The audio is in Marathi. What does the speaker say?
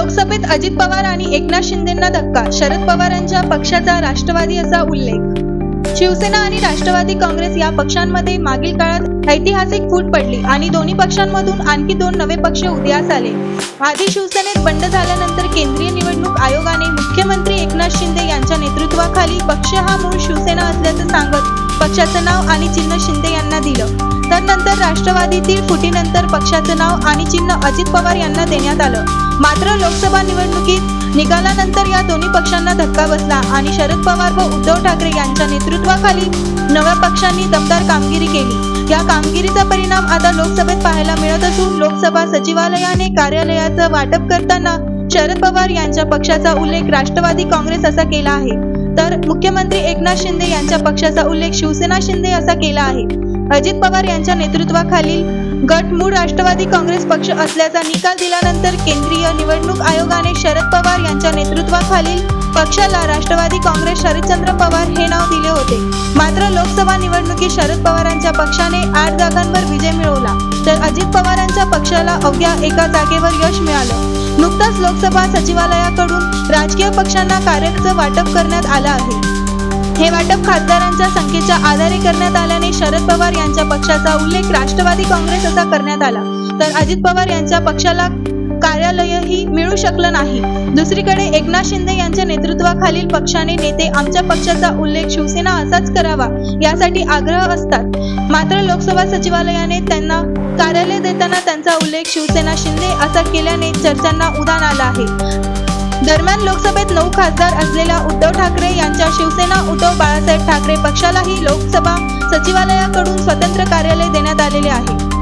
लोकसभेत अजित पवार आणि एकनाथ शिंदेंना धक्का शरद पवारांच्या पक्षाचा राष्ट्रवादी असा उल्लेख. शिवसेना आणि राष्ट्रवादी काँग्रेस या पक्षांमध्ये मागील काळात ऐतिहासिक फूट पडली आणि दोन्ही पक्षांमधून आणखी दोन नवे पक्ष उदयास आले. आधी शिवसेनेत बंड झाल्यानंतर केंद्रीय निवडणूक आयोगाने मुख्यमंत्री एकनाथ शिंदे यांच्या नेतृत्वाखाली पक्ष हा मूळ शिवसेना असल्याचं सांगत पक्षाचं नाव आणि चिन्ह शिंदे यांना दिलं. तर नंतर राष्ट्रवादीतील फुटीनंतर पक्षाचं नाव आणि चिन्ह अजित पवार यांना देण्यात आलं. मात्र लोकसभा निवडणुकीत निकालानंतर या दोन्ही पक्षांना धक्का बसला आणि शरद पवार व उद्धव ठाकरे यांच्या नेतृत्वाखाली नव्या पक्षांनी दमदार कामगिरी केली. या कामगिरीचा परिणाम आता लोकसभेत पाहायला मिळत असून लोकसभा सचिवालयाने कार्यालयाचं वाटप करताना शरद पवार यांच्या पक्षाचा उल्लेख राष्ट्रवादी काँग्रेस असा केला आहे. तर मुख्यमंत्री एकनाथ शिंदे यांच्या पक्षाचा उल्लेख शिवसेना शिंदे असा केला आहे. अजित पवार यांच्या नेतृत्वाखालील गट मूळ राष्ट्रवादी काँग्रेस पक्ष असल्याचा निकाल दिल्यानंतर केंद्रीय निवडणूक आयोगाने शरद पवार यांच्या नेतृत्वाखालील पक्षाला राष्ट्रवादी काँग्रेस शरदचंद्र पवार हे नाव दिले होते. मात्र लोकसभा निवडणुकीत शरद पवारांच्या पक्षाने आठ जागांवर विजय मिळवला. तर अजित पवारांच्या पक्षाला अवघ्या एका जागेवर यश मिळालं. नुकताच लोकसभा सचिवालयाकडून राजकीय पक्षांना कार्याचं वाटप करण्यात आलं आहे. हे वाटप खासदारांच्या संख्येच्या आधारे करण्यात आल्याने शरद पवार यांच्या पक्षाचा उल्लेख राष्ट्रवादी काँग्रेस असा करण्यात आला. तर अजित पवार यांच्या पक्षाला कार्यालयही मिळू शकलं नाही. दुसरीकडे एकनाथ शिंदे यांच्या नेतृत्वाखालील पक्षाने नेते आमच्या पक्षाचा उल्लेख शिवसेना असाच करावा यासाठी आग्रह असतात. मात्र लोकसभा सचिवालयाने त्यांना कार्यालय देताना त्यांचा उल्लेख शिवसेना शिंदे असा केल्याने चर्चांना उधाण आलं आहे. दरम्यान लोकसभेत नऊ खासदार असलेल्या उद्धव ठाकरे यांच्या शिवसेना उद्धव बाळासाहेब ठाकरे पक्षालाही लोकसभा सचिवालयाकडून स्वतंत्र कार्यालय देण्यात आलेले आहे.